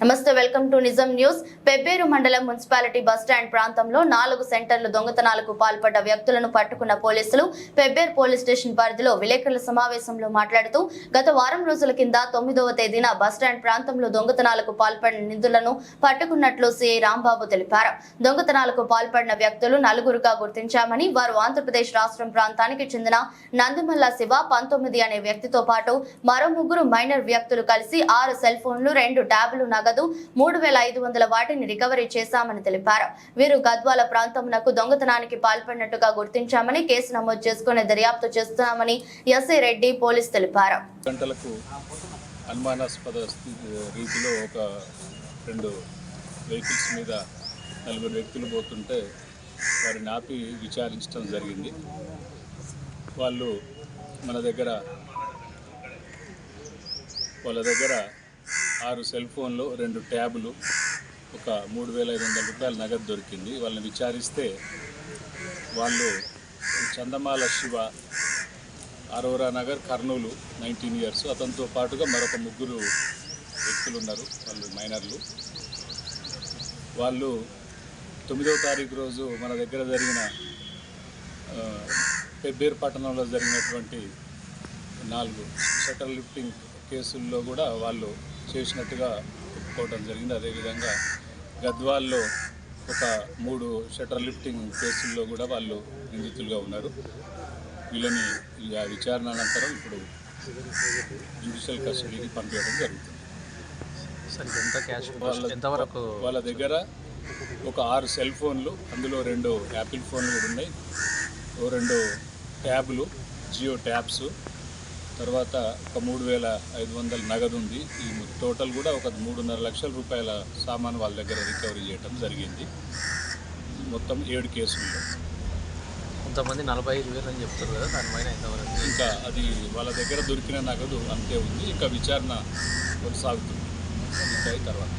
నమస్తే welcome to Nijam news. Pebberu మండలం municipality bus stand ప్రాంతంలో నాలుగు సెంటర్లు దొంగతనాలకు పాల్పడ్డ వ్యక్తులను పట్టుకున్న పోలీసులు పెబ్బేరు పోలీస్ స్టేషన్ పరిధిలో విలేకరుల సమావేశంలో మాట్లాడుతూ గత వారం రోజుల కింద తొమ్మిదవ తేదీన బస్టాండ్ ప్రాంతంలో దొంగతనాలకు పాల్పడిన నిధులను పట్టుకున్నట్లు సిఐ రాంబాబు తెలిపారు. దొంగతనాలకు పాల్పడిన వ్యక్తులు నలుగురుగా గుర్తించామని వారు ఆంధ్రప్రదేశ్ రాష్ట్రం ప్రాంతానికి చెందిన నందిమల్ల శివ పంతొమ్మిది అనే వ్యక్తితో పాటు మరో ముగ్గురు మైనర్ వ్యక్తులు కలిసి ఆరు సెల్ ఫోన్లు రెండు ట్యాబ్లు నగదు మూడు వేల ఐదు వందల వాటిని రికవరీ చేశామని తెలిపారు. వీరు గద్వాల ప్రాంతమునకు దొంగతనానికి పాల్పడినట్టుగా గుర్తించామని కేసు నమోదు చేసుకుని దర్యాప్తు చేస్తున్నామని ఎస్ఐ రెడ్డి పోలీస్ తెలిపారు. గంటలకు అనుమానాస్పద రీతిలో ఒక రెండు వెహికల్స్ మీద నలుగురు వ్యక్తులు పోతుంటే వారిని ఆపి విచారించడం జరిగింది. వాళ్ళు మన దగ్గర వాళ్ళ దగ్గర ఆరు సెల్ ఫోన్లు రెండు ట్యాబులు ఒక మూడు వేల ఐదు వందల రూపాయల నగదు దొరికింది. వాళ్ళని విచారిస్తే వాళ్ళు చందమాల శివ అరోరా నగర్ కర్నూలు నైన్టీన్ ఇయర్స్. అతనితో పాటుగా మరొక ముగ్గురు వ్యక్తులు ఉన్నారు వాళ్ళు మైనర్లు. వాళ్ళు తొమ్మిదవ తారీఖు రోజు మన దగ్గర జరిగిన పెబ్బేరు పట్టణంలో జరిగినటువంటి నాలుగు షటర్ లిఫ్టింగ్ కేసుల్లో కూడా వాళ్ళు చేసినట్టుగా ఒప్పుకోవడం జరిగింది. అదేవిధంగా గద్వాల్లో ఒక మూడు షటర్ లిఫ్టింగ్ కేసుల్లో కూడా వాళ్ళు నిందితులుగా ఉన్నారు. వీళ్ళని విచారణ అనంతరం ఇప్పుడు జ్యుడిషియల్ కస్టడీకి పంపించడం జరుగుతుంది. ఎంత క్యాష్ వాళ్ళ ఎంతవరకు వాళ్ళ దగ్గర ఒక ఆరు సెల్ ఫోన్లు అందులో రెండు యాపిల్ ఫోన్లు కూడా ఉన్నాయి. ఓ రెండు ట్యాబ్లు జియో ట్యాబ్స్ తర్వాత ఒక మూడు వేల ఐదు వందల నగదు ఉంది. ఈ టోటల్ కూడా ఒక మూడున్నర లక్షల రూపాయల సామాన్ వాళ్ళ దగ్గర రికవరీ చేయడం జరిగింది. మొత్తం ఏడు కేసుల్లో కొంతమంది నలభై ఐదు వేలు అని చెప్తారు కదా దానిపైన ఇంకా అది వాళ్ళ దగ్గర దొరికిన నగదు అంతే ఉంది. ఇంకా విచారణ కొనసాగుతుంది. ఇంకా తర్వాత